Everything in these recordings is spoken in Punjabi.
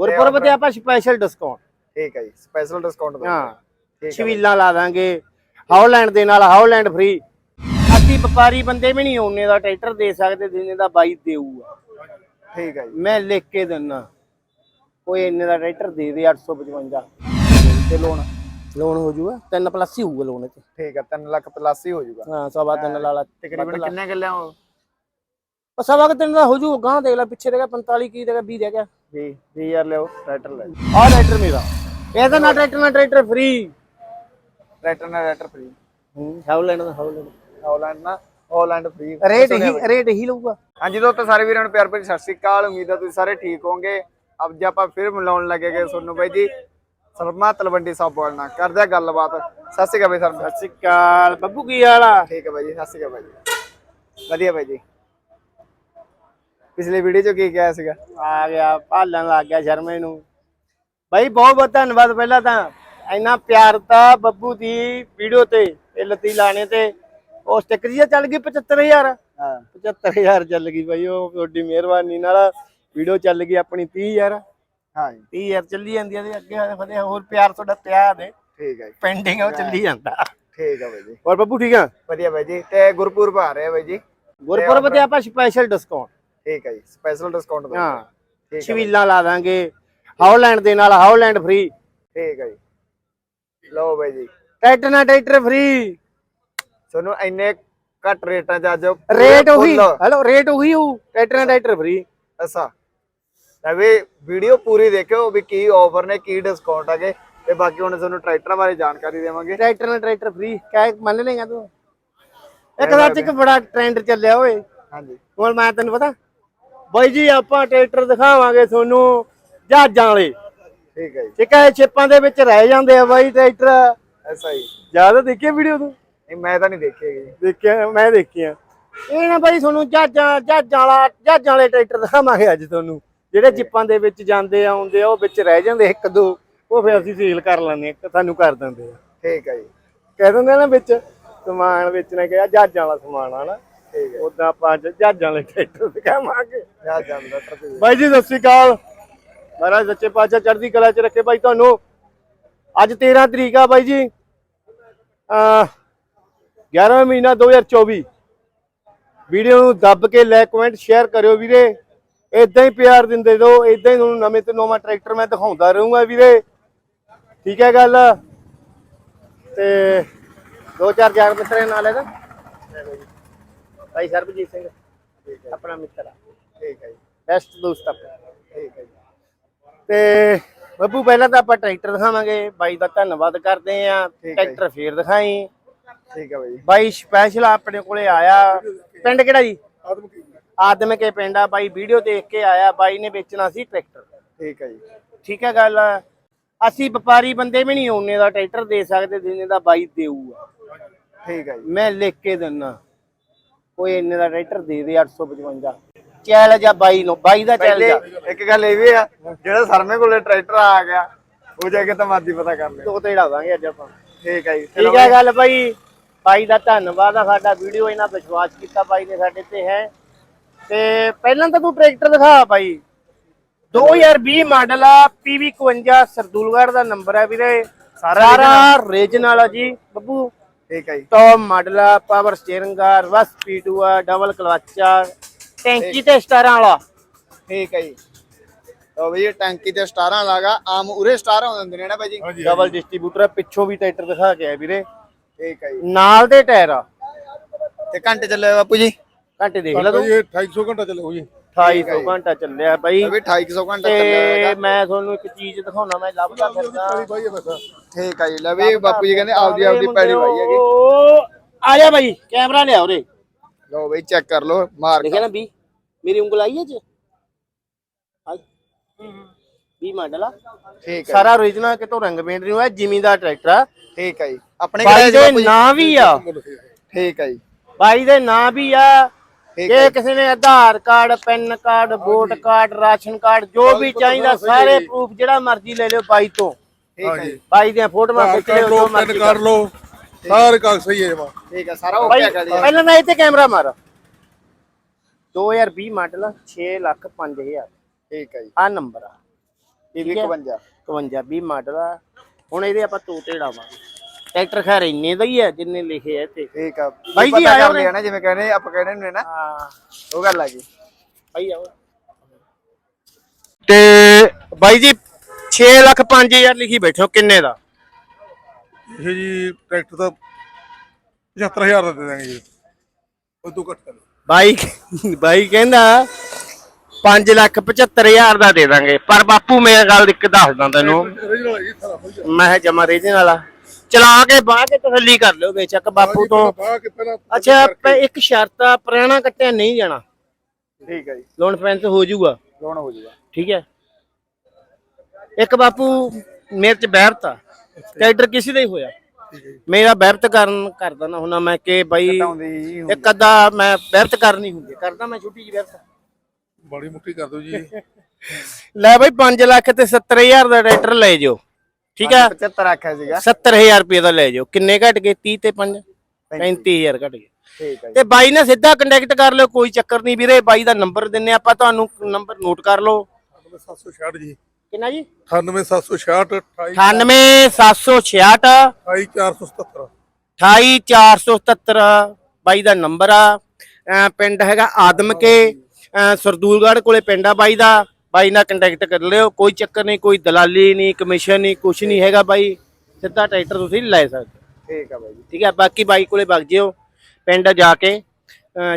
ਗੁਰਪੁਰਬ ਤੇ ਆਪਾਂ ਸਪੈਸ਼ਲ ਡਿਸਕਾਊਂਟ ਠੀਕ ਹੈ ਜੀ ਸਪੈਸ਼ਲ ਡਿਸਕਾਊਂਟ ਦੋ ਹਾਂ ਠੀਕ ਹੈ ਛਵੀਲਾਂ ਲਾ ਦਾਂਗੇ ਹਾਉਲੈਂਡ ਦੇ ਨਾਲ ਹਾਉਲੈਂਡ ਫ੍ਰੀ ਅਸੀਂ ਵਪਾਰੀ ਬੰਦੇ ਵੀ ਨਹੀਂ ਉਹਨੇ ਦਾ ਟਰੈਕਟਰ ਦੇ ਸਕਦੇ ਜਿੰਨੇ ਦਾ ਬਾਈ ਦੇਊਗਾ ਠੀਕ ਹੈ ਜੀ। ਮੈਂ ਲਿਖ ਕੇ ਦਿੰਨਾ। ਕੋਈ ਇੰਨੇ ਦਾ ਟਰੈਕਟਰ ਦੇ ਦੇ 855 ਤੇ ਲੋਨ ਲੋਨ ਹੋ ਜਾਊਗਾ 3 ਪਲੱਸ ਹੀ ਹੋਊਗਾ ਲੋਨ ਤੇ ਠੀਕ ਹੈ 3 ਲੱਖ ਪਲੱਸ ਹੀ ਹੋ ਜਾਊਗਾ ਹਾਂ ਸਵਾ ਤਿੰਨ ਲਾ ਲਾ। ਤਕਰੀਬਨ ਕਿੰਨੇ ਕਿੱਲਿਆਂ ਹੋ ਉਹ ਸਵਾ ਕੁ ਤਿੰਨ ਦਾ ਹੋ ਜਾਊਗਾ ਗਾਂ ਦੇਖ ਲੈ ਪਿੱਛੇ ਰਹਿ ਗਿਆ 45 ਕੀ ਰਹਿ ਗਿਆ 20 ਰਹਿ ਗਿਆ। ਜੀ 20000 ਲਿਓ ਟਰੈਕਟਰ ਲੈ ਆਹ ਟਰੈਕਟਰ ਮੇਰਾ। ਇਹਦਾ ਨਾ ਟਰੈਕਟਰ ਨਾ ਟਰੈਕਟਰ ਫ੍ਰੀ ਟਰੈਕਟਰ ਨਾਲ ਟਰੈਕਟਰ ਫ੍ਰੀ ਹਾਉਲੈਂਡ ਦਾ ਹਾਉਲੈਂਡ ਹਾਲੈਂਡ ਨਾ ਹਾਲੈਂਡ ਫ੍ਰੀ ਰੇਟ ਹੀ ਰੇਟ ਹੀ ਲਊਗਾ। ਹਾਂਜੀ ਦੋਸਤੋ ਸਾਰੇ ਵੀਰਾਂ ਨੂੰ ਪਿਆਰ ਭਰੀ ਸਤਿ ਸ਼੍ਰੀ ਅਕਾਲ। ਉਮੀਦ ਹੈ ਤੁਸੀਂ ਸਾਰੇ ਠੀਕ ਹੋਵੋਗੇ। ਅੱਜ ਆਪਾਂ ਫਿਰ ਮਿਲਾਉਣ ਲੱਗੇਗੇ ਤੁਹਾਨੂੰ ਬਾਈ ਜੀ ਸਰਮਾ ਤਲਵੰਡੀ ਸਾਹਿਬ ਬੋਲਣਾ ਕਰਦੇ ਆ ਗੱਲਬਾਤ। ਸਤਿ ਸ਼੍ਰੀ ਅਕਾਲ ਬਾਈ ਸਰ। ਸਤਿ ਸ਼੍ਰੀ ਅਕਾਲ। ਬੱਬੂ ਕੀ ਹਾਲ ਆ? ਠੀਕ ਹੈ ਬਾਈ ਜੀ ਸਤਿ ਸ਼੍ਰੀ ਅਕਾਲ ਬਾਈ ਜੀ। ਵਧੀਆ ਬਾਈ ਜੀ। ਪਿਛਲੇ ਵੀਡੀਓ ਚ ਕੀ ਕਿਹਾ ਸੀਗਾ? ਆ ਗਿਆ ਭਾਲਣ ਲੱਗ ਗਿਆ ਸ਼ਰਮੇ ਨੂੰ ਬਾਈ ਬਹੁਤ ਬਹੁਤ ਧੰਨਵਾਦ ਪਹਿਲਾਂ ਤਾਂ। ਇੰਨਾ ਪਿਆਰ ਤਾਂ ਬੱਬੂ ਦੀ ਵੀਡੀਓ ਤੇ ਇਹ ਲੱਤੀ ਲਾਣੇ ਤੇ। ਉਹ ਸਟਿੱਕਰ ਜੀ ਚੱਲ ਗਈ 75000 ਹਾਂ। 75000 ਚੱਲ ਗਈ ਬਾਈ ਉਹ ਤੁਹਾਡੀ ਮਿਹਰਬਾਨੀ ਨਾਲ ਵੀਡੀਓ ਚੱਲ ਗਈ ਆਪਣੀ 30000 ਹਾਂ ਜੀ। 30000 ਚੱਲੀ ਜਾਂਦੀ ਆ ਤੇ ਅੱਗੇ ਫਤਿਹ ਹੋਰ ਪਿਆਰ ਤੁਹਾਡਾ ਪਿਆ ਦੇ ਠੀਕ ਹੈ ਜੀ। ਪੈਂਡਿੰਗ ਉਹ ਚੱਲੀ ਜਾਂਦਾ। ਠੀਕ ਹੈ ਬਾਈ ਜੀ। ਹੋਰ ਬੱਬੂ ਠੀਕ ਆ? ਵਧੀਆ ਬਾਈ ਜੀ ਤੇ ਗੁਰਪੁਰਬ ਆ ਰਿਹਾ ਬਾਈ ਜੀ। ਗੁਰਪੁਰਬ ਤੇ ਆਪਾਂ ਸਪੈਸ਼ਲ ਡਿਸਕਾਊਂਟ ਠੀਕ ਹੈ ਜੀ ਸਪੈਸ਼ਲ ਡਿਸਕਾਊਂਟ ਦੋ ਹਾਂ। ਠੀਕ ਹੈ ਛਵੀਲਾਂ ਲਾ ਦਾਂਗੇ ਹਾਉਲੈਂਡ ਦੇ ਨਾਲ ਹਾਉਲੈਂਡ ਫ੍ਰੀ ਠੀਕ ਹੈ ਜੀ। ਲਓ ਬਾਈ ਜੀ। ਟਰੈਕਟਰ ਨਾਲ ਟਰੈਕਟਰ ਫ੍ਰੀ ਤੁਹਾਨੂੰ ਇੰਨੇ ਘੱਟ ਰੇਟਾਂ 'ਚ ਅੱਜ ਰੇਟ ਉਹੀ ਹੈਲੋ ਰੇਟ ਉਹੀ ਹੋ ਟਰੈਕਟਰ ਨਾਲ ਟਰੈਕਟਰ ਫ੍ਰੀ ਅੱਛਾ। ਤਾਂ ਵੀ ਵੀਡੀਓ ਪੂਰੀ ਦੇਖਿਓ ਵੀ ਕੀ ਆਫਰ ਨੇ ਕੀ ਡਿਸਕਾਊਂਟ ਹੈਗੇ ਤੇ ਬਾਕੀ ਹੁਣ ਤੁਹਾਨੂੰ ਟਰੈਕਟਰ ਬਾਰੇ ਜਾਣਕਾਰੀ ਦੇਵਾਂਗੇ। ਟਰੈਕਟਰ ਨਾਲ ਟਰੈਕਟਰ ਫ੍ਰੀ ਕਹਿ ਮੰਨ ਲੇਗਾ ਤੂੰ? ਇੱਕ ਸੱਚ ਇੱਕ ਬੜਾ ਟ੍ਰੈਂਡ ਚੱਲਿਆ ਓਏ। ਹਾਂਜੀ। ਹੁਣ ਮੈਂ ਤੈਨੂੰ ਪਤਾ ਬਾਈ ਜੀ ਆਪਾਂ ਟਰੈਕਟਰ ਦਿਖਾਵਾਂਗੇ ਤੁਹਾਨੂੰ ਜਹਾਜ਼ਾਂ ਵਾਲੇ। ਠੀਕ ਹੈ ਜੀ। ਠੀਕ ਹੈ ਛਿੱਪਾਂ ਦੇ ਵਿੱਚ ਰਹਿ ਜਾਂਦੇ ਆ ਬਾਈ ਟਰੈਕਟਰ। ਐਸਾ ਹੀ ਜ਼ਿਆਦਾ ਦੇਖੀ ਵੀਡੀਓ ਤੂੰ? ਨਹੀਂ ਮੈਂ ਤਾਂ ਨਹੀਂ ਦੇਖੇਗੀ ਦੇਖਿਆ ਮੈਂ ਦੇਖਿਆ ਇਹ ਨਾ ਬਾਈ ਤੁਹਾਨੂੰ ਜਹਾਜ਼ਾਂ ਜਹਾਜ਼ਾਂ ਵਾਲਾ ਜਹਾਜ਼ਾਂ ਵਾਲੇ ਟਰੈਕਟਰ ਦਿਖਾਵਾਂਗੇ ਅੱਜ ਤੁਹਾਨੂੰ। ਜਿਹੜੇ ਜਿੱਪਾਂ ਦੇ ਵਿੱਚ ਜਾਂਦੇ ਆਉਂਦੇ ਆ ਉਹ ਵਿੱਚ ਰਹਿ ਜਾਂਦੇ ਇੱਕ ਦੋ। ਉਹ ਫਿਰ ਅਸੀਂ ਸੇਲ ਕਰ ਲੈਂਦੇ ਆ ਤੁਹਾਨੂੰ ਕਰ ਦਿੰਦੇ ਆ। ਠੀਕ ਹੈ ਜੀ। ਕਹਿ ਦਿੰਦੇ ਆ ਨਾ ਵਿੱਚ ਸਮਾਨ ਵੇਚਣਾ ਕਿਹਾ ਜਹਾਜ਼ਾਂ ਵਾਲਾ ਸਮਾਨ ਆ ਨਾ। ਠੀਕ ਹੈ। ਉਦਾਂ ਆਪਾਂ ਜਹਾਜ਼ਾਂ ਵਾਲੇ ਟਰੈਕਟਰ ਦਿਖਾਵਾਂਗੇ ਜਾ ਜਾਂਦਾ ਟਰੱਕ ਤੇ। ਬਾਈ ਜੀ ਸਤਿ ਸ਼੍ਰੀ ਅਕਾਲ। ਮਹਾਰਾਜ ਸੱਚੇ ਪਾਤਸ਼ਾਹ ਚੜ੍ਹਦੀ ਕਲਾ 'ਚ ਰੱਖੇ ਬਾਈ ਤੁਹਾਨੂੰ। ਅੱਜ 13 ਤਰੀਕ ਆ ਬਾਈ ਜੀ। ਅ 11ਵਾਂ ਮਹੀਨਾ 2024 ਵੀਡੀਓ ਨੂੰ ਦੱਬ ਕੇ ਲਾਈਕ ਕਮੈਂਟ ਸ਼ੇਅਰ ਕਰਿਓ ਵੀਰੇ। ਇਦਾਂ ਹੀ ਪਿਆਰ ਦਿੰਦੇ ਰਹੋ ਇਦਾਂ ਹੀ ਤੁਹਾਨੂੰ ਨਵੇਂ ਤੋਂ ਨਵਾਂ ਟਰੈਕਟਰ ਮੈਂ ਦਿਖਾਉਂਦਾ ਰਹੂੰਗਾ ਵੀਰੇ। ਠੀਕ ਹੈ ਗੱਲ? ਤੇ ਦੋ ਚਾਰ ਯਾਰ ਮਿੱਤਰਾਂ ਨਾਲ ਇਹਦਾ ਭਾਈ ਸਰਬਜੀਤ ਸਿੰਘ ਆਪਣਾ ਮਿੱਤਰ ਆ। ਠੀਕ ਹੈ ਜੀ। ਬੈਸਟ ਦੋਸਤ ਆਪਣਾ। ਠੀਕ ਹੈ ਜੀ। ਤੇ ਬੱਬੂ ਪਹਿਲਾਂ ਤਾਂ ਆਪਾਂ ਟਰੈਕਟਰ ਦਿਖਾਵਾਂਗੇ। ਬਾਈ ਦਾ ਧੰਨਵਾਦ ਕਰਦੇ ਆ। ਟਰੈਕਟਰ ਫੇਰ ਦਿਖਾਈ। ਠੀਕ ਹੈ ਬਾਈ। ਬਾਈ ਸਪੈਸ਼ਲ ਆਪਣੇ ਕੋਲੇ ਆਇਆ। ਪਿੰਡ ਕਿਹੜਾ ਜੀ? ਆਦਮ ਕੇ ਪਿੰਡ ਆ। ਬਾਈ ਵੀਡੀਓ ਦੇਖ ਕੇ ਆਇਆ। ਬਾਈ ਨੇ ਵੇਚਣਾ ਸੀ ਟਰੈਕਟਰ। ਠੀਕ ਹੈ ਜੀ। ਠੀਕ ਹੈ ਗੱਲ ਅਸੀਂ ਵਪਾਰੀ ਬੰਦੇ ਵੀ ਨਹੀਂ ਉਹਨੇ ਦਾ ਟਰੈਕਟਰ ਦੇ ਸਕਦੇ ਜਿੰਨੇ ਦਾ ਬਾਈ ਦੇਊਗਾ ਠੀਕ ਹੈ ਜੀ। ਮੈਂ ਲਿਖ ਕੇ ਦਿੰਨਾ। ਕੋਈ ਇੰਨੇ ਦਾ ਟਰੈਕਟਰ ਦੇ ਦੇ 855 ਚੈਲੰਜ ਆ ਬਾਈ ਨੂੰ ਬਾਈ ਦਾ ਚੈਲੰਜ ਆ। ਇੱਕ ਗੱਲ ਇਹ ਵੀ ਆ ਜਿਹੜਾ ਸਰਮੇ ਕੋਲੇ ਟਰੈਕਟਰ ਆ ਗਿਆ ਉਹ ਜਾ ਕੇ ਤਾਂ ਮਾਦੀ ਪਤਾ ਕਰ ਲਿਓ। ਦੋ ਤੇ ਢਾਵਾਂਗੇ ਅੱਜ ਆਪਾਂ। ਠੀਕ ਹੈ ਜੀ ਠੀਕ ਹੈ ਗੱਲ ਬਾਈ। ਬਾਈ ਦਾ ਧੰਨਵਾਦ ਆ ਸਾਡਾ ਵੀਡੀਓ ਇਹਨਾਂ ਵਿਸ਼ਵਾਸ ਕੀਤਾ ਬਾਈ ਨੇ ਸਾਡੇ ਤੇ ਹੈ। ਤੇ ਪਹਿਲਾਂ ਤਾਂ ਤੂੰ ਟਰੈਕਟਰ ਦਿਖਾ ਬਾਈ। 2020 ਮਾਡਲ ਆ PV 51 ਸਰਦੂਲਗੜ੍ਹ ਦਾ ਨੰਬਰ ਹੈ ਵੀਰੇ। ਸਾਰਾ ਰੀਜਨਲ ਆ ਜੀ। ਬੱਬੂ ਠੀਕ ਹੈ ਜੀ। ਟੌਪ ਮਾਡਲ ਆ ਪਾਵਰ ਸਟੀਅਰਿੰਗ ਆ ਰਿਵਰਸ P2 ਆ ਡਬਲ ਕਲਚ ਆ ਟੈਂਕੀ ਤੇ ਸਟਾਰਾਂ ਵਾਲਾ। ਠੀਕ ਹੈ ਜੀ। ਤਾਂ ਬਈ ਇਹ ਟੈਂਕੀ ਤੇ ਸਟਾਰਾਂ ਲਾਗਾ ਆਮ ਉਰੇ ਸਟਾਰ ਹੁੰਦੇ ਨੇ ਨਾ ਬਾਈ ਜੀ? ਡਬਲ ਡਿਸਟ੍ਰੀਬਿਊਟਰ ਆ ਪਿੱਛੋਂ ਵੀ ਟਰੈਕਟਰ ਦਿਖਾ ਕੇ ਆ ਵੀਰੇ। ਠੀਕ ਹੈ ਜੀ। ਨਾਲ ਦੇ ਟਾਇਰ ਆ। ਤੇ ਘੰਟੇ ਚੱਲੇ ਬਾਪੂ ਜੀ? ਘੰਟੇ ਦੇਖ ਲੈ ਤੂੰ। ਇਹ 250 ਘੰਟਾ ਚੱਲੋ ਜੀ। 2800 ਘੰਟਾ ਚੱਲਿਆ ਬਾਈ। ਅਭੀ 250 ਘੰਟਾ ਚੱਲਿਆ ਤੇ ਮੈਂ ਤੁਹਾਨੂੰ ਇੱਕ ਚੀਜ਼ ਦਿਖਾਉਣਾ ਮੈਂ ਲੱਭਦਾ ਫਿਰਦਾ ਬਾਈ ਇਹ ਬਸ। ਠੀਕ ਹੈ ਜੀ ਲੈ ਵੀ ਬਾਪੂ ਜੀ ਕਹਿੰਦੇ ਆਪਦੀ ਆਪਦੀ ਪੈੜੀ ਪਾਈ ਹੈਗੀ। ਓ, ਆ ਜਾ ਬਾਈ ਕੈਮਰਾ ਲਿਆ ਉਰੇ। ਲਓ ਬਈ ਚੈੱਕ ਕਰ ਲਓ ਮਾਰ ਦੇਖਿਆ ਨਾ ਵੀ ਮੇਰੀ ਉਂਗਲ ਆਈ ਹੈ ਚ ਵੀ ਮਾਡਲ ਆ। ਠੀਕ ਹੈ ਸਾਰਾ origignal ਕਿਤੋਂ ਰੰਗ ਪੇਂਟ ਨਹੀਂ ਹੋਇਆ ਜ਼ਿਮੀਂਦਾਰ ਟਰੈਕਟਰ ਆ। ਠੀਕ ਹੈ ਜੀ। ਆਪਣੇ ਬਾਈ ਕਿਹੜਾ ਦੇ ਬਾਪੂ ਜੀ। ਨਾਂ ਵੀ ਆ। ਠੀਕ ਹੈ ਜੀ। ਬਾਈ ਦੇ ਨਾਂ ਵੀ ਆ। ਜੇ ਕਿਸੇ ਨੇ Aadhaar card PAN card vote card ration card ਜੋ ਵੀ ਚਾਹੀਦਾ ਸਾਰੇ ਪ੍ਰੂਫ ਜਿਹੜਾ ਮਰਜ਼ੀ ਲੈ ਲਿਓ ਬਾਈ ਤੋਂ। ਠੀਕ ਹੈ ਜੀ। ਬਾਈ ਦੀਆਂ ਫੋਟੋਆਂ ਖਿੱਚ ਲਿਓ ਜੋ ਮਰਜ਼ੀ ਕਰ ਲੋ ਸਾਰੇ ਕਾਗਜ਼ ਸਹੀ ਹੈ ਜਮਾ ਠੀਕ ਹੈ ਸਾਰਾ ਬਾਈ ਓਕੇ ਕਰ ਲਿਆ ਪਹਿਲਾਂ ਤਾਂ ਇੱਥੇ ਕੈਮਰਾ ਮਾਰ। 2020 ਮਾਡਲ 6 ਲੱਖ 5000 ਠੀਕ ਹੈ ਜੀ। ਆ ਨੰਬਰ ਆ। ਇਹ ਠੀਕ ਹੈ। 51 51 20 ਮਾਡਲ ਆ। ਹੁਣ ਇਹਦੇ ਆਪਾਂ ਤੋਤੇ ਡਾਵਾਂਗੇ ਟਰੈਕਟਰ ਖੈਰ ਇੰਨੇ ਦਾ ਹੀ ਹੈ ਜਿੰਨੇ ਲਿਖੇ ਆ ਇੱਥੇ। ਠੀਕ ਆ। ਬਾਈ ਜੀ, ਕਰ ਨੇ। ਨਾ ਜਿਵੇਂ ਕਹਿੰਦੇ ਆਪਾਂ ਕਹਿੰਦੇ ਹੁੰਦੇ ਨਾ। ਹਾਂ। ਉਹ ਗੱਲ ਆ ਗਈ। ਬਾਈ ਆਓ। ਤੇ ਬਾਈ ਜੀ 6 ਲੱਖ 5000 ਲਿਖੀ ਬੈਠੋ ਕਿੰਨੇ ਦਾ? ਇਹ ਜੀ ਟਰੈਕਟਰ ਤਾਂ 75000 ਦਾ ਦੇ ਦਾਂਗੇ ਜੀ। ਉਹ ਤੂੰ ਘੱਟ ਕਰ ਬਾਈ ਬਾਈ ਕਹਿੰਦਾ 5 ਲੱਖ 75000 ਦਾ ਦੇ ਦਾਂਗੇ। ਪਰ ਬਾਪੂ ਮੈਂ ਗੱਲ ਇੱਕ ਦੱਸਦਾ ਤੈਨੂੰ। ਮੈਂ ਜਮਾ ਰੀਜਨ ਵਾਲਾ ਚਲਾ ਕੇ ਬਾਹ ਕੇ ਤਸੱਲੀ ਕਰ ਲਿਓ ਬੇਸ਼ੱਕ ਬਾਪੂ ਤੋਂ। ਬਾਹ ਕੇ ਪਹਿਲਾਂ ਅੱਛਾ ਪ- ਇੱਕ ਸ਼ਰਤ ਆ ਪੁਰਾਣਾ ਕੱਟਿਆ ਨਹੀਂ ਜਾਣਾ। ਠੀਕ ਹੈ ਜੀ। ਲੋਨ ਫੈਂਸ ਹੋ ਜਾਊਗਾ। ਲੋਨ ਹੋ ਜਾਊਗਾ। ਠੀਕ ਹੈ। ਇੱਕ ਬਾਪੂ ਮੇਰੇ ਚ ਬਹਿਰਤ ਆ। ਟਰੈਕਟਰ ਕਿਸੇ ਦਾ ਹੀ ਹੋਇਆ। ਮੇਰਾ ਬਹਿਰਤ ਕਰਨ ਕਰਦਾ ਨਾ ਹੁਣਾ ਮੈਂ ਕਿ ਬਾਈ ਆਉਂਦੀ ਜੀ। ਇੱਕ ਅੱਧਾ ਮੈਂ ਬਹਿਰਤ ਕਰਨੀ ਹੁੰਦੀ ਕਰਦਾ ਮੈਂ ਛੋਟੀ ਜਿਹੀ ਬਹਿਰਤ ਬੜੀ ਮੁੱਠੀ ਕਰ ਦਿਓ ਜੀ। ਲੈ ਬਾਈ 5 ਲੱਖ ਤੇ 70000 ਦਾ ਟਰੈਕਟਰ ਲੈ ਜਾਓ। ਠੀਕ ਹੈ? 75 ਆਖਿਆ ਸੀਗਾ। 70000 ਰੁਪਏ ਦਾ ਲੈ ਜਾਓ। ਕਿੰਨੇ ਘਟ ਗਏ? 30 ਤੇ 5 35000 ਘਟ ਗਏ। ਠੀਕ ਹੈ ਜੀ। ਤੇ ਬਾਈ ਨਾਲ ਸਿੱਧਾ ਕੰਟੈਕਟ ਕਰ ਲਿਓ ਕੋਈ ਚੱਕਰ ਨਹੀਂ ਵੀਰੇ। ਬਾਈ ਦਾ ਨੰਬਰ ਦਿੰਨੇ ਆਪਾਂ ਤੁਹਾਨੂੰ ਨੰਬਰ ਨੋਟ ਕਰ ਲਓ। 766 ਜੀ। ਕਿੰਨਾ ਜੀ? 98766 98766 28477 28477 ਬਾਈ ਦਾ ਨੰਬਰ ਆ। ਪਿੰਡ ਹੈਗਾ ਆਦਮ ਕੇ ਸਰਦੂਲਗੜ੍ਹ ਕੋਲੇ ਪਿੰਡ ਆ ਬਾਈ ਦਾ। ਬਾਈ ਨਾਲ ਕੰਟੈਕਟ ਕਰ ਲਿਓ ਕੋਈ ਚੱਕਰ ਨਹੀਂ ਕੋਈ ਦਲਾਲੀ ਨਹੀਂ ਕਮਿਸ਼ਨ ਨਹੀਂ ਕੁਛ ਨਹੀਂ ਹੈਗਾ ਬਾਈ। ਸਿੱਧਾ ਟਰੈਕਟਰ ਤੁਸੀਂ ਲੈ ਸਕਦੇ ਠੀਕ ਆ ਬਾਈ ਜੀ। ਠੀਕ ਹੈ ਬਾਕੀ ਬਾਈ ਕੋਲੇ ਵਗ ਜਿਓ ਪਿੰਡ ਜਾ ਕੇ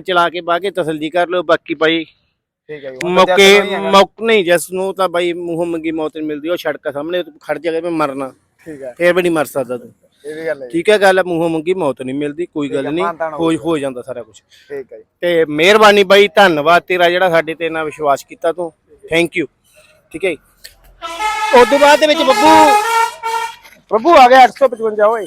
ਚਲਾ ਕੇ ਬਾਗੇ ਤਸੱਲੀ ਕਰ ਲਿਓ ਬਾਕੀ ਬਾਈ ਠੀਕ ਹੈ ਜੀ ਮੌਕੇ ਨਹੀਂ ਹੈਗਾ। ਮੌਕ ਨਹੀਂ ਜਿਸ ਨੂੰ ਤਾਂ ਬਾਈ ਮੂੰਹੋਂ ਮੰਗੀ ਮੌਤ ਨਹੀਂ ਮਿਲਦੀ ਉਹ ਸੜਕ ਸਾਹਮਣੇ ਖੜ ਜਾਗੇ ਮੈਂ ਮਰਨਾ। ਠੀਕ ਹੈ ਫੇਰ ਵੀ ਨਹੀਂ ਮਰ ਸਕਦਾ ਤੂੰ। ਇਹ ਵੀ ਗੱਲ ਹੈ ਜੀ। ਠੀਕ ਹੈ ਗੱਲ ਮੂੰਹੋਂ ਮੰਗੀ ਮੌਤ ਨਹੀਂ ਮਿਲਦੀ ਕੋਈ ਗੱਲ ਨਹੀਂ ਮਾਨਤਾਨ ਹੋ ਜਾਂਦਾ ਸਾਰਾ ਕੁਝ ਠੀਕ ਹੈ ਜੀ। ਤੇ ਮਿਹਰਬਾਨੀ ਬਾਈ ਧੰਨਵਾਦ ਤੇਰਾ ਜਿਹੜਾ ਸਾਡੇ ਤੇ ਇੰਨਾ ਵਿਸ਼ਵਾਸ ਕੀਤਾ ਤੂੰ। ਥੈਂਕ ਯੂ ਠੀਕ ਹੈ ਜੀ। ਉਸ ਤੋਂ ਬਾਅਦ ਦੇ ਵਿੱਚ ਬੱਬੂ। ਬੱਬੂ ਆ ਗਿਆ 855 ਓਏ।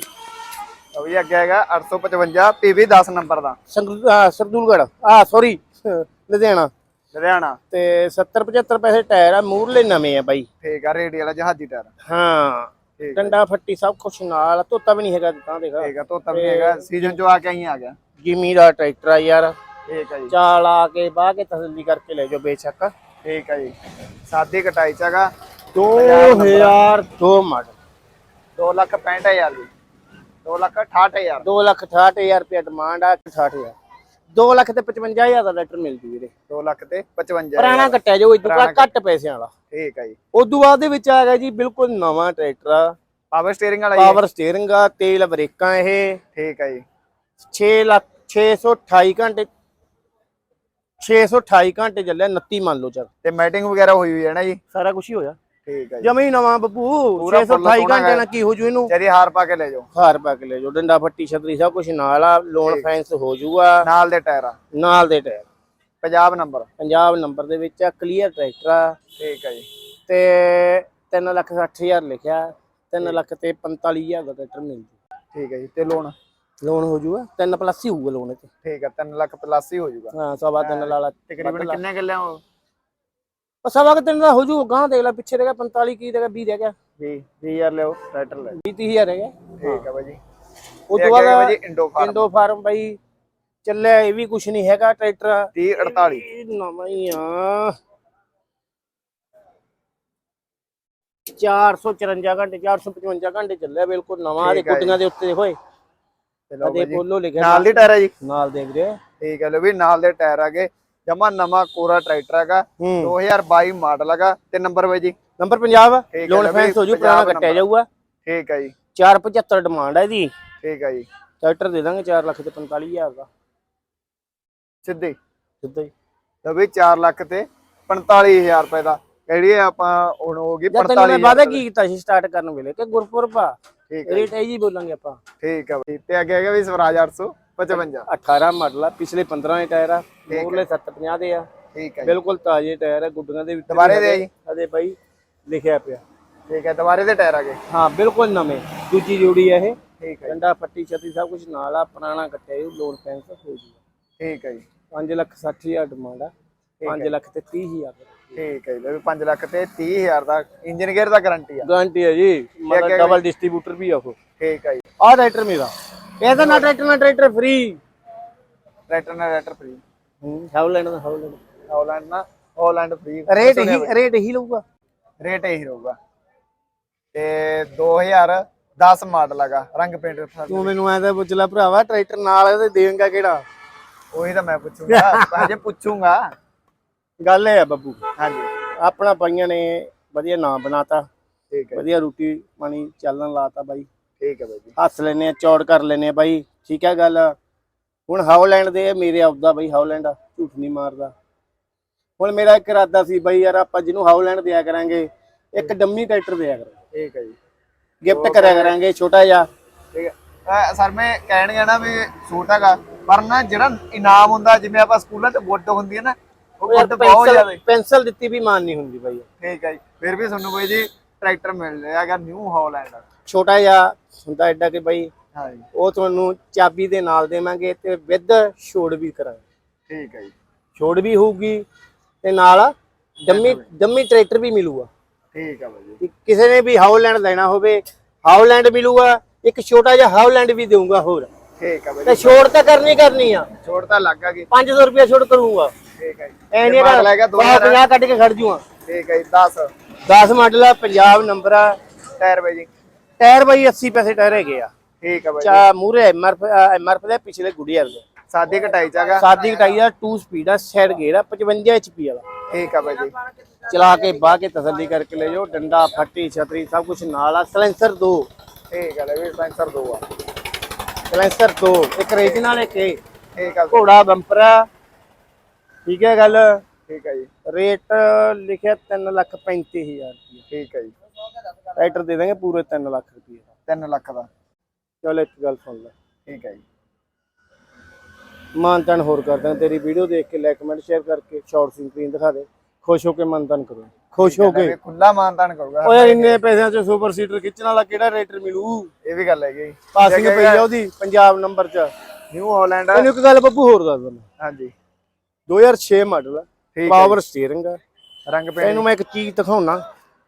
ਉਹ ਵੀ ਅੱਗੇ ਹੈਗਾ 855 PV 10 ਨੰਬਰ ਦਾ। ਸਰਦੂਲਗੜ੍ਹ ਆ ਸੌਰੀ ਲੁਧਿਆਣਾ। ਲੁਧਿਆਣਾ। ਤੇ 70 75 ਪੈਸੇ ਟਾਇਰ ਆ ਮੂਰਲੇ ਨਵੇਂ ਆ ਬਾਈ। ਠੀਕ ਆ ਰੇਡੀ ਵਾਲਾ ਜਹਾਜ਼ੀ ਟਾਇਰ। ਹਾਂ। ਡੰਡਾ ਫੱਟੀ ਸਭ ਕੁਛ ਨਾਲ ਧੋਤਾ ਵੀ ਨਹੀਂ ਹੈਗਾ ਤਾਂ ਦੇਖ। ਠੀਕ ਆ ਤੋਤਾ ਵੀ ਹੈਗਾ। ਸੀਜ਼ਨ ਚੋਂ ਆ ਕੇ ਆਈ ਆ ਗਿਆ। ਜਿਮੀ ਦਾ ਟਰੈਕਟਰ ਆ ਯਾਰ। ਠੀਕ ਆ ਜੀ। ਚਾਲ ਆ ਕੇ ਬਾਹ ਕੇ ਤਸੱਲੀ ਕਰਕੇ ਲੈ ਜਾਓ ਬੇਸ਼ੱਕ। ਠੀਕ ਆ ਜੀ। ਸਾਦੀ ਕਟਾਈ ਚ ਹੈਗਾ। 2002 ਮਾਡਲ। 2 ਲੱਖ 65000 ਦੀ 2 ਲੱਖ 68000 2 ਲੱਖ 68000 ਰੁਪਏ ਡਿਮਾਂਡ ਆ 68000 2 ਲੱਖ ਤੇ 55000 ਦਾ ਲੈਟਰ ਮਿਲ ਜੂ ਵੀਰੇ। 2 ਲੱਖ ਤੇ 55 ਪੁਰਾਣਾ ਕੱਟਿਆ ਜੋ ਇਦੋਂ ਘੱਟ ਪੈਸਿਆਂ ਵਾਲਾ। ਠੀਕ ਆ ਜੀ। ਉਦੋਂ ਬਾਅਦ ਦੇ ਵਿੱਚ ਆ ਗਿਆ ਜੀ ਬਿਲਕੁਲ ਨਵਾਂ ਟਰੈਕਟਰ ਆ। ਪਾਵਰ ਸਟੀਅਰਿੰਗ ਵਾਲਾ ਜੀ। ਪਾਵਰ ਸਟੀਅਰਿੰਗ ਆ ਤੇਲ ਬ੍ਰੇਕਾਂ ਇਹ। ਠੀਕ ਆ ਜੀ। 6 ਲੱਖ 628 ਘੰਟੇ 628 ਘੰਟੇ ਚੱਲਿਆ 29 ਮੰਨ ਲਓ ਚੱਲ। ਤੇ ਮੈਟਿੰਗ ਵਗੈਰਾ ਹੋਈ ਹੋਈ ਹੈ ਨਾ ਜੀ? ਸਾਰਾ ਕੁਝ ਹੀ ਹੋਇਆ। ਠੀਕ ਆ ਜੀ। ਜਮੇ ਹੀ ਨਵਾਂ ਬੱਬੂ ਪੂਰਾ full 628 ਸੋਹਣਾ ਘੰਟੇ ਹੈ। ਨਾਲ ਕੀ ਹੋ ਜੂ ਇਹਨੂੰ? ਜਰੀ ਹਾਰ ਪਾ ਕੇ ਲੈ ਜਾਓ। ਹਾਰ ਪਾ ਕੇ ਲੈ ਜੋ ਡੰਡਾ ਫੱਟੀ ਛਤਰੀ ਸਭ ਕੁਝ ਨਾਲ ਆ ਲੋਨ ਫੈਂਸ ਹੋ ਜੂਗਾ। ਨਾਲ ਦੇ ਟਾਇਰ ਆ। ਨਾਲ ਦੇ tyre. Punjab number. Punjab number ਦੇ ਵਿੱਚ ਆ ਕਲੀਅਰ ਟਰੈਕਟਰ ਆ। ਠੀਕ ਆ ਜੀ। ਤੇ 3 ਲੱਖ 60000 ਲਿਖਿਆ 3 ਲੱਖ ਤੇ 45000 ਦਾ ਟਰੈਕਟਰ ਮਿਲ। ਜੂ ਠੀਕ ਹੈ ਜੀ ਤੇ ਲੋਨ? ਲੋਨ ਹੋ ਜੂਗਾ 3 ਪਲੱਸ ਹੀ ਹੋਊਗਾ ਲੋਨ ਤੇ ਠੀਕ ਹੈ 3 ਲੱਖ ਪਲੱਸ ਹੀ ਹੋ ਜਾਊਗਾ ਹਾਂ ਸਵਾ ਤਿੰਨ ਲਾਲਾ ਤਕਰੀਬਨ ਕਿੰਨੇ ਕਿੱਲੇ ਹੋ ਉਹ ਸਵਾ ਕੁ ਦਾ ਹੋ ਜੂ ਗਾਂ ਦੇਖ ਲੈ ਪਿੱਛੇ ਰਹਿ ਗਿਆ 45 ਕੀ ਰਹਿ ਗਿਆ 20 ਰਹਿ ਗਿਆ। ਜੀ 20000 ਲਿਓ ਟਰੈਕਟਰ ਲੈ। 20 30000 ਰਹਿ ਗਿਆ। ਠੀਕ ਹੈ। ਬਾਈ ਜੀ। ਉਹ ਤੋਂ ਬਾਅਦ ਇੰਡੋ ਫਾਰਮ। ਇੰਡੋ ਫਾਰਮ ਬਾਈ ਚੱਲਿਆ ਇਹ ਵੀ ਕੁਝ ਨਹੀਂ ਹੈਗਾ ਟਰੈਕਟਰ। 3048 ਇਹ ਨਵਾਂ ਹੀ। ਆ 454 ਘੰਟੇ 455 ਘੰਟੇ ਚੱਲਿਆ ਬਿਲਕੁਲ ਨਵਾਂ ਦੇ ਆ। ਗੁੱਡੀਆਂ ਦੇ ਉੱਤੇ ਦੇਖੋ ਇਹ ਚਲੋ ਕਦੇ ਬਾਈ ਜੀ ਬੋਲੋ ਲਿਖਿਆ ਨਾਲ ਦੀ ਟਾਇਰ ਹੈ ਜੀ। ਨਾਲ ਦੇਖ ਰਹੇ ਠੀਕ ਹੈ ਲੋ ਵੀ ਨਾਲ ਦੇ ਟਾਇਰ ਹੈਗੇ ਜਮਾ ਨਵਾਂ ਕੋਰਾ ਟਰੈਕਟਰ ਹੈਗਾ ਹੂੰ। 2022 ਮਾਡਲ ਹੈਗਾ। ਤੇ ਨੰਬਰ ਬਾਈ ਜੀ? ਨੰਬਰ ਪੰਜਾਬ ਠੀਕ ਹੈ, ਲੋਨ ਲੈ ਵੀ ਫੈਂਸ ਹੋ ਜੂ ਪੁਰਾਣਾ ਪੰਜਾਬ ਕੱਟਿਆ ਨੰਬਰ। ਜਾਊਗਾ। ਠੀਕ ਹੈ ਜੀ। 475 ਡਿਮਾਂਡ ਹੈ ਇਹਦੀ। ਠੀਕ ਹੈ ਜੀ। ਟਰੈਕਟਰ ਦੇ ਦਾਂਗੇ 4 ਲੱਖ ਤੇ 45000 ਦਾ। ਸਿੱਧੀ। ਸਿੱਧਾ ਹੀ। ਲੋ ਵੀ 4 ਲੱਖ ਤੇ 45000 ਰੁਪਏ ਦਾ। ਜਿਹੜੀ ਇਹ ਆਪਾਂ ਹੁਣ ਹੋ ਗਈ ਜਦ ਤੈਨੂੰ ਮੈਂ 45000 ਵਾਅਦਾ ਕੀ ਕੀਤਾ ਸੀ ਸਟਾਰਟ ਕਰਨ ਵੇਲੇ? ਕਿ ਗੁਰਪੁਰਬ ਆ। ਠੀਕ ਹੈ ਰੇਟ ਹੈ ਜੀ ਬੋਲਾਂਗੇ ਆਪਾਂ। ਠੀਕ ਹੈ ਬਾਈ। ਤੇ ਅੱਗੇ ਹੈਗਾ ਵੀ ਸਵਰਾਜ 855 18 ਮਾਡਲ ਆ ਪਿਛਲੇ 15 ਦੇ ਟਾਇਰ ਆ ਮੋਰਲੇ 750 ਦੇ ਆ। ਠੀਕ ਹੈ ਜੀ। ਬਿਲਕੁਲ ਤਾਜ਼ੇ ਟਾਇਰ ਆ ਗੁੱਡੀਆਂ ਦੇ ਵਿੱਚ ਦੁਬਾਰੇ ਦੇ ਆ ਜੀ। ਅਦੇ ਬਾਈ ਲਿਖਿਆ ਪਿਆ। ਠੀਕ ਹੈ ਦੁਬਾਰੇ ਦੇ ਟਾਇਰ ਹੈਗੇ ਹਾਂ ਬਿਲਕੁਲ ਨਵੇਂ। ਦੂਜੀ ਜੋੜੀ ਆ ਇਹ। ਠੀਕ ਹੈ ਡੰਡਾ ਫੱਟੀ ਛੱਤੀ ਸਭ ਕੁਝ ਨਾਲ ਆ ਪੁਰਾਣਾ ਕੱਟਿਆ ਇਹ ਲੋਨ ਫੈਂਸ ਹੋ ਜੂਗਾ। ਠੀਕ ਹੈ ਜੀ। 5 ਲੱਖ 60000 ਡਿਮਾਂਡ ਆ। 5 ਲੱਖ ਤੇ 30000 ਠੀਕ ਹੈ ਜੀ ਲੈ ਵੀ 5 ਲੱਖ ਤੇ 30000 ਦਾ ਇੰਜਨ ਗੇਅਰ ਦਾ ਗਾਰੰਟੀ ਆ। ਗਾਰੰਟੀ ਹੈ ਜੀ ਮਤਲਬ ਡਬਲ ਡਿਸਟ੍ਰੀਬਿਊਟਰ ਵੀ ਆ ਉਹ। ਠੀਕ ਹੈ ਜੀ। ਆ ਟਰੈਕਟਰ ਮੇਰਾ। ਇਹਦਾ ਨਾ ਟਰੈਕਟਰ ਨਾ ਟਰੈਕਟਰ ਫ੍ਰੀ ਟਰੈਕਟਰ ਨਾਲ ਟਰੈਕਟਰ ਫ੍ਰੀ ਹੂੰ ਹਾਊਲੈਂਡ ਦਾ ਹਾਊਲੈਂਡ ਹਾਲੈਂਡ ਨਾ ਹਾਲੈਂਡ ਫ੍ਰੀ ਰੇਟ ਹੀ ਰੇਟ ਹੀ ਲਊਗਾ। ਰੇਟ ਇਹੀ ਰਹੂਗਾ। ਤੇ 2010 ਮਾਡਲ ਹੈਗਾ ਰੰਗ ਪੇਂਟ ਤੂੰ ਮੈਨੂੰ ਐਂ ਤਾਂ ਪੁੱਛ ਲੈ ਭਰਾਵਾ ਟਰੈਕਟਰ ਨਾਲ ਇਹਦੇ ਦੇਂਗਾ ਕਿਹੜਾ? ਉਹੀ ਤਾਂ ਮੈਂ ਪੁੱਛੂੰਗਾ ਹਜੇ ਪੁੱਛੂੰਗਾ। ਗੱਲ ਇਹ ਆ ਬੱਬੂ। ਹਾਂਜੀ। ਆਪਣਾ ਪਾਈਆਂ ਨੇ ਵਧੀਆ ਨਾਮ ਬਣਾਤਾ। ਠੀਕ ਹੈ ਵਧੀਆ ਰੋਟੀ ਪਾਣੀ ਚੱਲਣ ਲਾਤਾ ਬਾਈ। ਠੀਕ ਹੈ ਬਾਈ ਜੀ। ਹੱਸ ਲੈਨੇ ਆ ਚੌੜ ਕਰ ਲੈਨੇ ਆ ਬਾਈ। ਠੀਕ ਹੈ ਗੱਲ। ਹੁਣ ਹਾਉਲੈਂਡ ਦੇ ਮੇਰੇ ਆਪਦਾ ਬਾਈ ਹਾਉਲੈਂਡ ਝੂਠ ਨਹੀਂ ਮਾਰਦਾ। ਹੁਣ ਮੇਰਾ ਇੱਕ ਇਰਾਦਾ ਸੀ ਬਾਈ ਯਾਰ ਆਪਾਂ ਜਿਹਨੂੰ ਹਾਉਲੈਂਡ ਦਿਆ ਕਰਾਂਗੇ ਇੱਕ ਡੰਮੀ ਟਰੈਕਟਰ ਦਿਆ ਕਰਾਂਗੇ। ਠੀਕ ਹੈ ਜੀ। ਗਿਫਟ ਕਰਿਆ ਕਰਾਂਗੇ ਛੋਟਾ ਜਿਹਾ। ਠੀਕ ਹੈ। ਸਰ ਮੈਂ ਕਹਿਣਗੇ ਨਾ ਵੀ ਛੋਟਾ ਹੈਗਾ ਪਰ ਨਾ ਜਿਹੜਾ ਇਨਾਮ ਹੁੰਦਾ ਜਿਵੇਂ ਆਪਾਂ ਸਕੂਲਾਂ ਤੇ ਵੋਟ ਹੁੰਦੀ ਹੈ ਨਾ ਬਹੁਤ ਜ਼ਿਆਦਾ ਪੈਨਸਲ ਪੈਨਸਲ ਦਿੱਤੀ ਵੀ ਮਾਨ ਨਹੀਂ ਹੁੰਦੀ ਬਾਈ। ਠੀਕ ਹੈ ਜੀ। ਫਿਰ ਵੀ ਤੁਹਾਨੂੰ ਬਾਈ ਜੀ ਟਰੈਕਟਰ ਮਿਲ ਹੈਗਾ ਨਿਊ ਹਾਲੈਂਡ। ਛੋਟਾ ਜਿਹਾ ਹੁੰਦਾ ਐਡਾ ਕਿ ਬਾਈ ਹਾਂ ਜੀ। ਉਹ ਤੁਹਾਨੂੰ ਚਾਬੀ ਦੇ ਨਾਲ ਦੇਵਾਂਗੇ ਤੇ ਵਿਦ ਛੋੜ ਵੀ ਕਰਾਂਗੇ। ਠੀਕ ਹੈ ਜੀ। ਛੋੜ ਵੀ ਹੋਊਗੀ ਤੇ ਨਾਲ ਡੰਮੀ ਡੰਮੀ ਟਰੈਕਟਰ ਵੀ ਮਿਲੂਗਾ। ਠੀਕ ਹੈ ਬਾਈ ਜੀ। ਕਿ ਕਿਸੇ ਨੇ ਵੀ ਹਾਉਲੈਂਡ ਲੈਣਾ ਹੋਵੇ ਹਾਉਲੈਂਡ ਮਿਲੂਗਾ ਇੱਕ ਛੋਟਾ ਜਿਹਾ ਹਾਉਲੈਂਡ ਵੀ ਦੇਊਗਾ ਹੋਰ। ਠੀਕ ਹੈ ਬਾਈ ਤੇ ਛੋੜ ਤਾਂ ਕਰਨੀ ਕਰਨੀ ਆ। ਛੋੜ ਤਾਂ ਲੱਗ ਗਈ। 500 ਰੁਪਏ ਛੋੜ ਕਰੂੰਗਾ। ਠੀਕ ਹੈ ਜੀ। ਐ ਨਹੀਂ ਮਾਡਲ ਹੈਗਾ 2000 50 ਕੱਢ ਕੇ ਖੜ ਜੂਆਂ। ਠੀਕ ਹੈ ਜੀ 10 10 ਮਾਡਲ ਆ ਪੰਜਾਬ ਨੰਬਰ ਆ। ਟਾਇਰ ਬਾਈ ਜੀ। ਟਾਇਰ ਬਾਈ 80 ਪੈਸੇ ਟਾਇਰ ਹੈਗੇ ਆ। ਠੀਕ ਹੈ ਬਾਈ ਜੀ। ਚਾ ਮੂਰੇ ਐਮਆਰਐਫ ਐਮਆਰਐਫ ਦੇ ਪਿਛਲੇ ਗੁੜੀਅਰ ਦੇ। ਸਾਦੀ ਕਟਾਈ ਚ ਹੈਗਾ ਸਾਦੀ ਕਟਾਈ ਆ 2 ਸਪੀਡ ਆ ਸਾਈਡ ਗੇਅਰ ਆ 55 ਐਚਪੀ ਵਾਲਾ। ਠੀਕ ਹੈ ਬਾਈ ਜੀ। ਚਲਾ ਕੇ ਬਾਹ ਕੇ ਤਸੱਲੀ ਕਰਕੇ ਲੈ ਜਾਓ। ਡੰਡਾ ਫੱਟੀ ਛਤਰੀ ਸਭ ਕੁਝ ਨਾਲ ਆ। ਸਲੈਂਸਰ 2 ਠੀਕ ਹੈ ਲੈ ਵੀ ਸੈਂਸਰ ਦੋ ਆ। ਸਲੈਂਸਰ 2 ਇੱਕ ਰੀਜਨਲ ਇੱਕ ਇਹ। ਠੀਕ ਹੈ ਘੋੜਾ ਬੰਪਰ ਆ। ਠੀਕ ਹੈ ਗੱਲ? ਠੀਕ ਹੈ ਜੀ। ਰੇਟ ਲਿਖਿਆ 3 ਲੱਖ 35000 ਰੁਪਏ ਠੀਕ ਹੈ ਜੀ। ਟਰੈਕਟਰ ਦੇ ਦਾਂਗੇ ਪੂਰੇ 3 ਲੱਖ ਰੁਪਏ ਦਾ 3 ਲੱਖ ਦਾ। ਚਲ ਇੱਕ ਗੱਲ ਸੁਣ ਲੈ। ਠੀਕ ਹੈ ਜੀ। ਮਾਨਤਨ ਹੋਰ ਕਰ ਦਾਂਗੇ। ਤੇਰੀ ਵੀਡੀਓ ਦੇਖ ਕੇ ਲਾਈਕ ਕਮੈਂਟ ਸ਼ੇਅਰ ਕਰਕੇ ਸ਼ਾਰਟ ਸਕਰੀਨ ਦਿਖਾ ਦੇ। ਖੁਸ਼ ਹੋ ਕੇ ਮਾਨਤਨ ਕਰੋ। ਖੁਸ਼ ਹੋ ਕੇ। ਖੁੱਲਾ ਮਾਨਤਾਨ ਕਰੂਗਾ। ਓਏ ਇੰਨੇ ਪੈਸਿਆਂ 'ਚ ਸੁਪਰ ਸੀਟਰ ਖਿੱਚਣ ਵਾਲਾ ਕਿਹੜਾ ਰੇਟਰ ਮਿਲੂ? ਇਹ ਵੀ ਗੱਲ ਹੈਗੀ ਪਾਸਿੰਗ ਪਈ ਆ ਉਹਦੀ ਪੰਜਾਬ ਨੰਬਰ 'ਚ। ਨਿਊ ਹਾਲੈਂਡ ਤੈਨੂੰ ਇੱਕ ਗੱਲ ਬੱਬੂ ਹੋਰ ਦੱਸ ਦਿੰਦਾ ਹਾਂਜੀ। 2006 ਮਾਡਲ ਆ। ਠੀਕ ਪਾਵਰ ਸਟੀਅਰਿੰਗ ਆ। ਰੰਗ ਪੇਂਟ ਤੈਨੂੰ ਮੈਂ ਇੱਕ ਚੀਜ਼ ਦਿਖਾਉਣਾ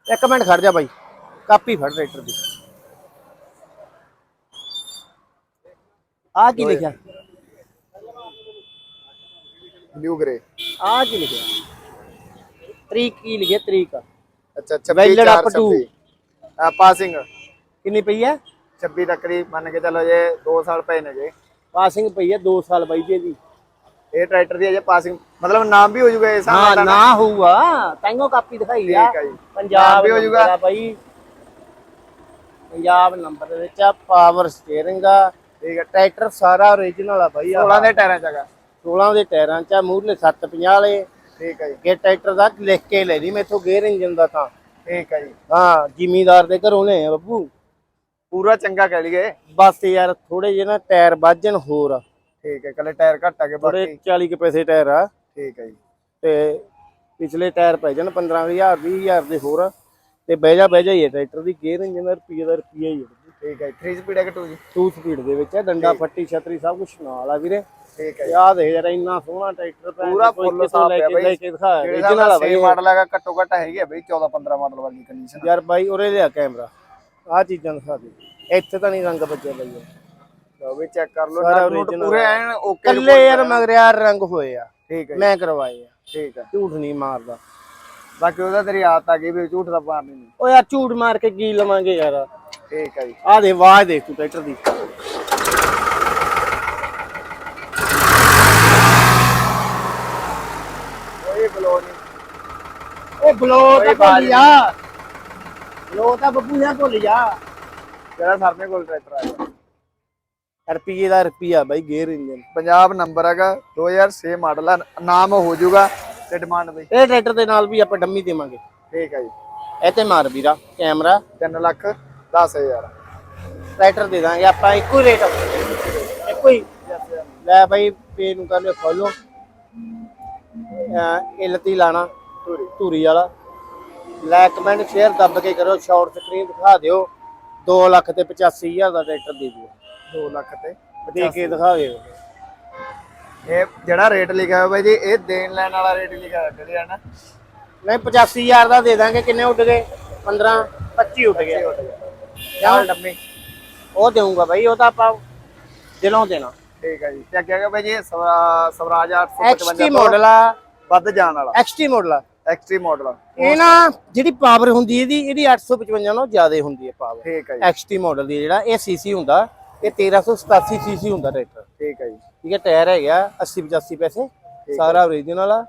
ਇੱਕ ਮਿੰਟ ਖੜ ਜਾ ਬਾਈ। ਕਾਪੀ ਫੜ ਰੇਟਰ ਦੀ। ਆ ਕੀ ਲਿਖਿਆ? ਬਲੂ ਗ੍ਰੇ ਆ ਕੀ ਲਿਖਿਆ? ਤਰੀਕ ਕੀ ਲਿਖਿਆ ਤਰੀਕ ਅੱਛਾ 26 Valid up to- ਆ। ਪਾਸਿੰਗ ਕਿੰਨੀ ਪਈ ਆ? 26 ਤੱਕ ਦੀ ਮੰਨ ਕੇ ਚੱਲੋ ਜੇ 2 ਸਾਲ ਪਏ ਨੇ ਜੇ। ਪਾਸਿੰਗ ਪਈ ਆ 2 ਸਾਲ ਬਾਈ ਜੀ ਇਹ ਟਰੈਕਟਰ ਦੀ ਅਜੇ ਪਾਸਿੰਗ ਮਤਲਬ ਨਾਮ ਵੀ ਹੋ ਜੂਗਾ ਇਸ ਹਾਂ ਨਾਲ ਨਾ? ਹੋਊਗਾ। ਤੈਨੂੰ ਕਾਪੀ ਦਿਖਾਈ ਆ। ਠੀਕ ਆ ਜੀ। ਪੰਜਾਬ ਨਾਮ ਵੀ ਹੋ ਜਾਊਗਾ। ਆ ਬਾਈ। ਪੰਜਾਬ ਨੰਬਰ ਦੇ ਵਿੱਚ ਆ ਪਾਵਰ ਸਟੀਅਰਿੰਗ ਆ। ਠੀਕ ਹੈ ਟਰੈਕਟਰ ਸਾਰਾ ਓਰੀਜਨਲ ਆ ਬਾਈ ਆ 16 ਦੇ ਟਾਇਰਾਂ ਚ ਹੈਗਾ। 16 ਦੇ ਟਾਇਰਾਂ ਚ ਆ ਮੂਰਲੇ 750 ਵਾਲੇ। ਠੀਕ ਹੈ ਜੀ। ਗੇ ਟਰੈਕਟਰ ਦਾ ਲਿਖ ਕੇ ਲੈ ਲਈ ਮੈਥੋਂ ਗੇਅਰ ਇੰਜਨ ਦਾ ਤਾਂ। ਠੀਕ ਹੈ ਜੀ। ਹਾਂ ਜ਼ਿਮੀਦਾਰ ਦੇ ਘਰੋਂ ਲੈ ਆ ਬੱਬੂ। ਪੂਰਾ ਚੰਗਾ ਕਹਿ ਲਈਏ। ਬਸ ਯਾਰ ਥੋੜੇ ਜਿਹੇ ਨਾ ਟਾਇਰ ਵੱਜਣ ਹੋਰ ਠੀਕ ਹੈ ਕੱਲੇ ਟਾਇਰ ਘੱਟ ਹੈਗੇ ਥੋੜੇ ਬਾਕੀ। 40 ਕੁ ਪੈਸੇ ਟਾਇਰ ਆ। ਠੀਕ ਹੈ ਜੀ। ਤੇ ਪਿਛਲੇ ਟਾਇਰ ਪੈ ਜਾਣ 15000 20000 ਦੇ ਹੋਰ ਤੇ ਬਹਿ ਜਾ ਬਹਿ ਜਾ ਹੀ ਹੈ ਟਰੈਕਟਰ ਦੀ ਗੇਅਰ ਇੰਜਨ ਦਾ ਰੁਪਈਏ ਦਾ ਰੁਪਈਆ ਹੀ ਹੈ ਠੀਕ ਹੈ 3 ਸਪੀਡ ਹੈ ਕਿ 2 ਜੀ? ਟੂ ਸਪੀਡ ਦੇ ਵਿੱਚ ਹੈ ਡੰਡਾ ਫੱਟੀ ਛਤਰੀ ਸਭ ਕੁਝ ਨਾਲ ਆ ਵੀਰੇ। ਠੀਕ ਹੈ ਆਹ ਦੇਖ ਯਾਰ ਇੰਨਾ ਸੋਹਣਾ ਟਰੈਕਟਰ ਪੈ ਪੂਰਾ ਫੁੱਲ ਸਾਫ਼ ਕੇ ਬਾਈ। ਲੈ ਕੇ ਦਿਖਾ ਜਿਹੜੇ original ਆ ਦਾ ਬਾਈ। ਸੇਮ ਮਾਡਲ ਹੈਗਾ ਘੱਟੋ ਘੱਟ ਹੈਗੀ ਆ ਬਈ 14 15 ਮਾਡਲ ਵਰਗੀ ਕੰਡੀਸ਼ਨ ਯਾਰ ਬਾਈ ਉਰੇ ਲਿਆ ਕੈਮਰਾ ਆਹ ਚੀਜ਼ਾਂ ਦਿਖਾ ਦੇ। ਇੱਥੇ ਤਾਂ ਨਹੀਂ ਰੰਗ ਬੱਜਿਆ ਬਾਈ ਯਾਰ। ਲਓ ਵੀ ਚੈੱਕ ਕਰ ਲਓ ਸਾਰਾ ਨਟ ਨੂਟ original ਪੂਰੇ ਆ। ਐਨ ਓਕੇ ਕੱਲੇ ਯਾਰ ਮਗਰ ਯਾਰ ਰੰਗ ਹੋਏ ਆ। ਠੀਕ ਹੈ ਜੀ, ਮੈਂ ਕਰਵਾਏ ਆ। ਠੀਕ ਹੈ ਝੂਠ ਨਹੀਂ ਮਾਰਦਾ। ਬਾਕੀ ਉਹਦਾ ਤੇਰੀ ਆਦਤ ਆ ਗਈ ਵੀ ਝੂਠ ਦਾ ਮਾਰਨੀ ਨਹੀਂ ਓ ਯਾਰ ਝੂਠ ਮਾਰ ਕੇ ਕੀ ਲਵਾਂਗੇ ਯਾਰ? ਠੀਕ ਹੈ ਜੀ। ਆਹ ਦੇ ਆਵਾਜ਼ ਦੇਖ ਤੂੰ ਟਰੈਕਟਰ ਦੀ। ਕੋਈ ਬਲੋ ਨਹੀਂ। ਉਹ ਬਲੋ ਤਾਂ ਭੁੱਲ ਜਾ। ਬਲੋ ਤਾਂ ਬੱਬੂ ਯਾਰ ਭੁੱਲ ਜਾ। ਜਿਹੜਾ ਸਰਨੇ ਕੋਲ ਟਰੈਕਟਰ ਆਇਆ ਰੁਪਈਏ ਦਾ ਰੁਪਈਆ ਬਾਈ ਗੇਅਰ ਇੰਜਨ। ਪੰਜਾਬ ਨੰਬਰ ਹੈਗਾ 2006 ਮਾਡਲ ਆ ਨਾਮ ਹੋ ਜਾਊਗਾ ਤੇ ਡਿਮਾਂਡ ਬਈ। ਇਹ ਟਰੈਕਟਰ ਦੇ ਨਾਲ ਵੀ ਆਪਾਂ ਡੰਮੀ ਦੇਵਾਂਗੇ। ਠੀਕ ਹੈ ਜੀ। ਇਹ ਤੇ ਮਾਰ ਵੀਰਾ ਕੈਮਰਾ। 3 ਲੱਖ 10000 ਟਰੈਕਟਰ ਦੇ ਦਾਂਗੇ ਆਪਾਂ ਇੱਕੋ ਹੀ ਰੇਟ ਇੱਕੋ ਹੀ। ਲੈ ਬਾਈ ਪੇ ਨੂੰ ਕਰ ਲਿਓ ਫੋਲੋ ਇਹ ਲਤੀ ਲਾਣਾ ਧੂਰੀ। ਧੂਰੀ ਵਾਲਾ। ਲਾਈਕ ਕਮੈਂਟ ਸ਼ੇਅਰ ਦੱਬ ਕੇ ਕਰੋ ਸ਼ਾਰਟ ਸਕਰੀਨ ਦਿਖਾ ਦਿਓ। 2 ਲੱਖ ਤੇ 85000 ਦਾ ਟਰੈਕਟਰ ਦੇ ਦਿਓ। 2 ਲੱਖ ਤੇ ਦੇ ਕੇ ਦਿਖਾ ਦਿਓ ਇਹ ਜਿਹੜਾ ਰੇਟ ਲਿਖਿਆ ਹੋਇਆ ਬਾਈ ਜੀ ਇਹ ਦੇਣ ਲੈਣ ਵਾਲਾ ਰੇਟ ਲਿਖਿਆ ਹੋਇਆ ਜਿਹੜੇ ਨਾ? ਨਹੀਂ 85000 ਦਾ ਦੇ ਦਾਂਗੇ ਕਿੰਨੇ ਉੱਡ ਗਏ? 15 25 ਉੱਡ ਗਏ ਚਾਲ ਡੰਮੀ। ਉਹ ਦੇਊਂਗਾ ਬਾਈ ਉਹ ਤਾਂ ਆਪਾਂ ਦਿਲੋਂ ਦੇਣਾ। ਠੀਕ ਹੈ ਜੀ। ਤੇ ਅੱਗੇ ਹੈਗਾ ਬਾਈ ਜੀ ਸਵਰਾ- ਸਵਰਾਜ 855 ਐਕਸਟੀ ਮਾਡਲ ਆ। ਵੱਧ ਜਾਣ ਵਾਲਾ। ਐਕਸਟੀ ਮਾਡਲ ਆ। ਐਕਸਟ੍ਰੀਮ ਮਾਡਲ ਇਹ ਨਾ ਜਿਹੜੀ ਪਾਵਰ ਹੁੰਦੀ ਇਹਦੀ ਇਹਦੀ 855 ਨਾਲੋਂ ਜ਼ਿਆਦਾ ਹੁੰਦੀ ਹੈ ਪਾਵਰ ਠੀਕ ਹੈ ਜੀ। ਐਕਸਟੀ ਮਾਡਲ ਦੀ ਜਿਹੜਾ ਇਹ ਸੀਸੀ ਹੁੰਦਾ ਇਹ 1387 ਸੀਸੀ ਹੁੰਦਾ ਟਰੈਕਟਰ। ਠੀਕ ਹੈ ਜੀ। ਠੀਕ ਹੈ ਟਾਇਰ ਹੈਗਾ 80 85 ਪੈਸੇ ਸਾਰਾ ਓਰੀਜਨਲ ਆ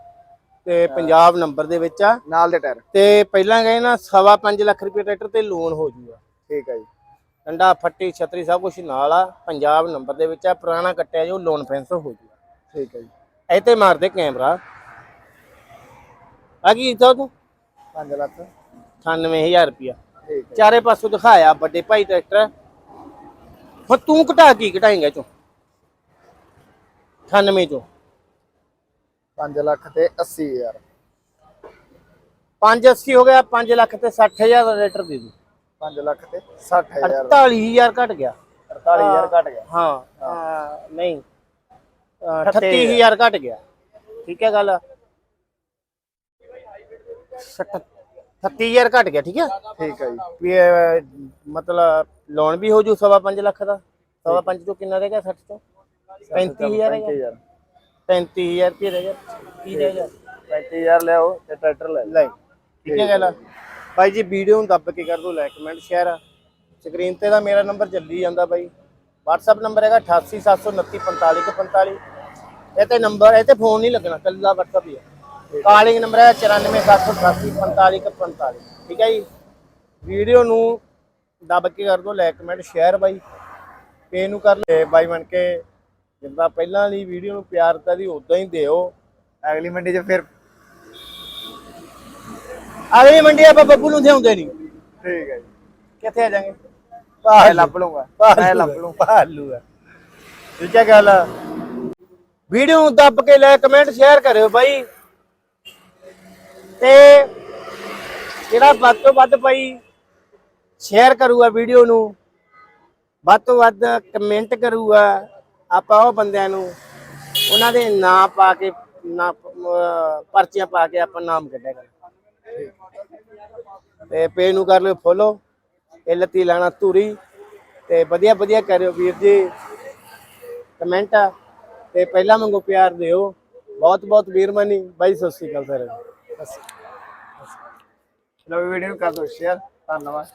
ਤੇ ਪੰਜਾਬ ਨੰਬਰ ਦੇ ਵਿੱਚ ਆ। ਨਾਲ ਦੇ ਟਾਇਰ। ਤੇ ਪਹਿਲਾਂ ਗਏ ਨਾ ਸਵਾ ਪੰਜ ਲੱਖ ਰੁਪਏ ਟਰੈਕਟਰ ਤੇ ਲੋਨ ਹੋ ਜੂਗਾ। ਠੀਕ ਹੈ ਜੀ। ਡੰਡਾ ਫੱਟੀ ਛਤਰੀ ਸਭ ਕੁਝ ਨਾਲ ਆ ਪੰਜਾਬ ਨੰਬਰ ਦੇ ਵਿੱਚ ਆ ਪੁਰਾਣਾ ਕੱਟਿਆ ਜੋ ਲੋਨ ਫੈਂਸ ਹੋ ਜੂਗਾ। ਠੀਕ ਹੈ ਜੀ। ਇਹ ਤੇ ਮਾਰਦੇ ਕੈਮਰਾ ਆ ਕੀ ਕੀਤਾ ਤੂੰ? 5 ਲੱਖ। 98000 ਰੁਪਿਆ ਚਾਰੇ ਪਾਸੋਂ ਦਿਖਾਇਆ ਵੱਡੇ ਭਾਈ ਟਰੈਕਟਰ। ਹੁਣ ਤੂੰ ਘਟਾ ਕੀ ਘਟਾਏਂਗਾ ਚੋਂ? 98 ਚੋਂ। 5 ਲੱਖ ਤੇ 80 ਹਜ਼ਾਰ। 580 ਹੋ ਗਿਆ 5 ਲੱਖ ਤੇ 60000 ਦਾ ਰੇਟਰ ਦੇ ਦੂ। 5 ਲੱਖ ਤੇ 60 ਹਜ਼ਾਰ 48000 ਘਟ ਗਿਆ। 48000 ਘਟ ਗਿਆ। ਹਾਂ ਨਹੀਂ। ਅਹ, 38000 ਘਟ ਗਿਆ। ਠੀਕ ਹੈ ਗੱਲ? 38000 ਘਟ ਗਿਆ ਠੀਕ ਹੈ ਠੀਕ ਹੈ ਜੀ। ਵੀ ਇਹ, ਮਤਲਬ ਲੋਨ ਵੀ ਹੋ ਜੂ ਸਵਾ ਪੰਜ ਲੱਖ ਦਾ। ਸਵਾ ਪੰਜ ਤੋਂ ਕਿੰਨਾ ਰਹਿ ਗਿਆ? 60 ਤੋਂ? 35000 ਰਹਿ ਗਿਆ। 35000 ਰੁਪਏ ਰਹਿ ਗਿਆ। ਕੀ ਰਹਿ ਗਿਆ? 35000 ਲਿਆਓ ਤੇ ਟਰੈਕਟਰ ਲੈ ਲੈ। ਠੀਕ ਹੈ ਗੱਲ ਭਾਈ ਜੀ ਵੀਡੀਓ ਨੂੰ ਦੱਬ ਕੇ ਕਰ ਦਿਓ ਲਾਈਕ ਕਮੈਂਟ ਸ਼ੇਅਰ ਸਕਰੀਨ ਤੇ ਦਾ ਮੇਰਾ ਨੰਬਰ ਚੱਲੀ ਜਾਂਦਾ ਬਾਈ। WhatsApp ਨੰਬਰ ਹੈਗਾ 8879455145 ਇਹ ਤੇ ਨੰਬਰ ਇਹ ਤੇ ਫੋਨ ਨਹੀਂ ਲੱਗਣਾ ਕੱਲਾ WhatsApp ਹੀ ਹੈ ਕਾਲਿੰਗ ਨੰਬਰ ਹੈ 9478455145 ਠੀਕ ਹੈ ਜੀ? ਵੀਡੀਓ ਨੂੰ ਦੱਬ ਕੇ ਕਰ ਦਿਓ ਲਾਈਕ ਕਮੈਂਟ ਸ਼ੇਅਰ ਬਾਈ। ਪੇ ਨੂੰ ਕਰ ਲੈ ਬਾਈ ਬਣ ਕੇ। ਜਿੱਦਾਂ ਪਹਿਲਾਂ ਵਾਲੀ ਵੀਡੀਓ ਨੂੰ ਪਿਆਰ ਦਿੱਤਾ ਦੀ ਉਦਾਂ ਹੀ ਦਿਓ। ਅਗਲੀ ਮੰਡੀ 'ਚ ਫਿਰ ਅਗਲੀ ਮੰਡੀ ਆਪਾਂ ਬੱਬੂ ਨੂੰ ਥਿਆਉਂਦੇ ਨਹੀਂ। ਠੀਕ ਹੈ ਜੀ। ਕਿੱਥੇ ਆ ਜਾਾਂਗੇ? ਮੈਂ ਲੱਭ ਲੂੰਗਾ ਮੈਂ ਲੱਭ ਲੂੰ ਭਾਲੂ ਆ ਠੀਕ ਹੈ ਗੱਲ ਵੀਡੀਓ ਨੂੰ ਦੱਬ ਕੇ ਲੈ ਕਮੈਂਟ ਸ਼ੇਅਰ ਕਰਿਓ ਬਾਈ। ਤੇ ਜਿਹੜਾ ਵੱਧ ਤੋਂ ਵੱਧ ਭਾਈ ਸ਼ੇਅਰ ਕਰੂਗਾ ਵੀਡੀਓ ਨੂੰ, ਵੱਧ ਤੋਂ ਵੱਧ ਕਮੈਂਟ ਕਰੂਗਾ ਆਪਾਂ ਉਹ ਬੰਦਿਆਂ ਨੂੰ, ਉਹਨਾਂ ਦੇ ਨਾਂ ਪਾ ਕੇ, ਨਾ ਪਰਚੀਆਂ ਪਾ ਕੇ ਆਪਾਂ ਨਾਮ ਕੱਢਿਆ ਕਰ ਤੇ ਪੇਜ ਨੂੰ ਕਰ ਲਿਓ ਫੋਲੋ ਇਹ ਲੱਤੀ ਲਾਣਾ ਧੂਰੀ, ਤੇ ਵਧੀਆ ਵਧੀਆ ਕਰਿਓ ਵੀਰ ਜੀ। ਕਮੈਂਟ ਤੇ ਪਹਿਲਾਂ ਮੰਗੋ ਪਿਆਰ ਦਿਓ। ਬਹੁਤ ਬਹੁਤ ਮਿਹਰਬਾਨੀ ਬਾਈ, ਸਤਿ ਸ਼੍ਰੀ ਅਕਾਲ ਸਰ ਲਓ ਵੀਡੀਓ ਨੂੰ ਕਰ ਦਿਓ ਸ਼ੇਅਰ। ਧੰਨਵਾਦ।